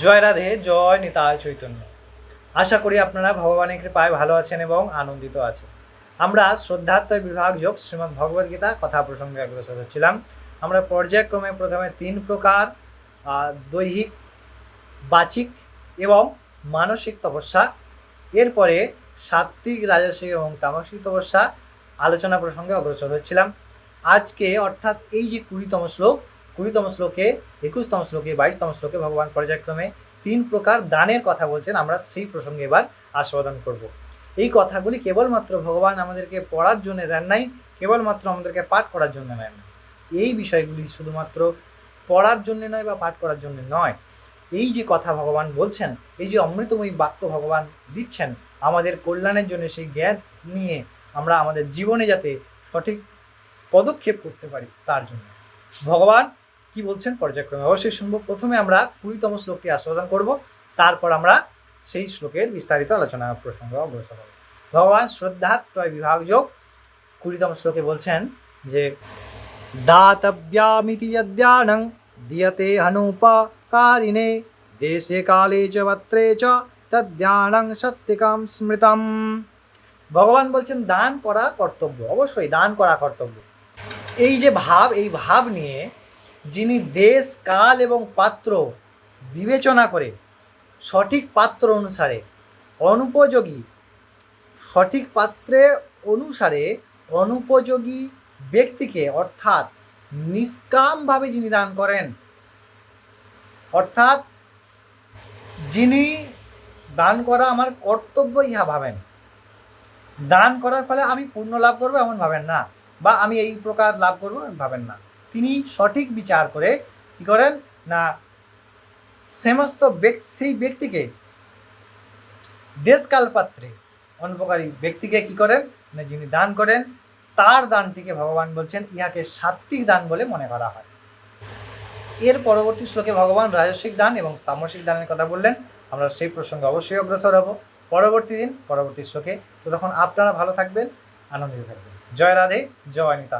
জয় রাধে, জয় নিতায় চৈতন্য। আশা করি আপনারা ভগবানের কৃপায় ভালো আছেন এবং আনন্দিত আছেন। আমরা শ্রদ্ধাত্মক বিভাগ যোগ শ্রীমদ্ ভগবদ গীতা কথা প্রসঙ্গে অগ্রসর হচ্ছিলাম। আমরা পর্যায়ক্রমে প্রথমে তিন প্রকার দৈহিক, বাচিক এবং মানসিক তপস্যা। এরপরে সাত্বিক রাজসিক এবং তামসিক তপস্যা আলোচনা প্রসঙ্গে অগ্রসর হচ্ছিলাম। আজকে অর্থাৎ এই যে কুড়িতম শ্লোক কুড়িতম শ্লোকে, একুশতম শ্লোকে, বাইশতম শ্লোকে ভগবান পর্যায়ক্রমে তিন প্রকার দানের কথা বলছেন। আমরা সেই প্রসঙ্গে এবার আস্বাদন করব। এই কথাগুলি কেবলমাত্র ভগবান আমাদেরকে পড়ার জন্য দেন নাই, কেবলমাত্র আমাদেরকে পাঠ করার জন্য নেন। এই বিষয়গুলি শুধুমাত্র পড়ার জন্য নয় বা পাঠ করার জন্য নয়। এই যে কথা ভগবান বলছেন, এই যে অমৃতময়ী বাক্য ভগবান দিচ্ছেন, আমাদের কল্যাণের জন্য সেই জ্ঞান নিয়ে আমরা আমাদের জীবনে যাতে সঠিক পদক্ষেপ করতে পারি, তার জন্য। ভগবান কি বলছেন পর্যায়ক্রমে? অবশ্যই শুনব। প্রথমে আমরা কুড়িতম শ্লোকটি আস্বাদন করব, তারপর আমরা সেই শ্লোকের বিস্তারিত আলোচনা প্রসঙ্গ অগ্রসর হব ভগবান শ্রদ্ধাত্রয় বিভাগ যোগ কুড়িতম শ্লোকে বলছেন যে, দাতব্যামিতি যদ্যানং দিয়তে হনুপকারিণে, দেশে কালে চ পত্রে চ তদ্যানং সত্যিকাম স্মৃতম। ভগবান বলছেন, দান করা কর্তব্য। অবশ্যই, দান করা কর্তব্য। এই যে ভাব, এই ভাব নিয়ে যিনি দেশ, কাল এবং পাত্র বিবেচনা করে সঠিক পাত্র অনুসারে অনুপযোগী, সঠিক পাত্রে অনুসারে অনুপযোগী ব্যক্তিকে অর্থাৎ নিষ্কামভাবে যিনি দান করেন, অর্থাৎ যিনি দান করা আমার কর্তব্য ইহা ভাবেন। দান করার ফলে আমি পূর্ণ লাভ করব এমন ভাবেন না বা আমি এই প্রকার লাভ করব ভাবেন না। তিনি সঠিক বিচার করে কি করেন? না, সমস্ত ব্যক্তি, সেই ব্যক্তিকে দেশকাল পাত্রে অনুপকারী ব্যক্তিকে কি করেন? না যিনি দান করেন, তার দানটিকে ভগবান বলছেন, ইহাকে সাত্বিক দান বলে মনে করা হয়। এর পরবর্তী শ্লোকে ভগবান রাজস্বিক দান এবং তামসিক দানের কথা বললেন। আমরা সেই প্রসঙ্গে অবশ্যই অগ্রসর হব। পরবর্তী দিন, পরবর্তী শ্লোকে। তো তখন আপনারা ভালো থাকবেন আনন্দিত থাকবেন। জয় রাধে, জয় নিতা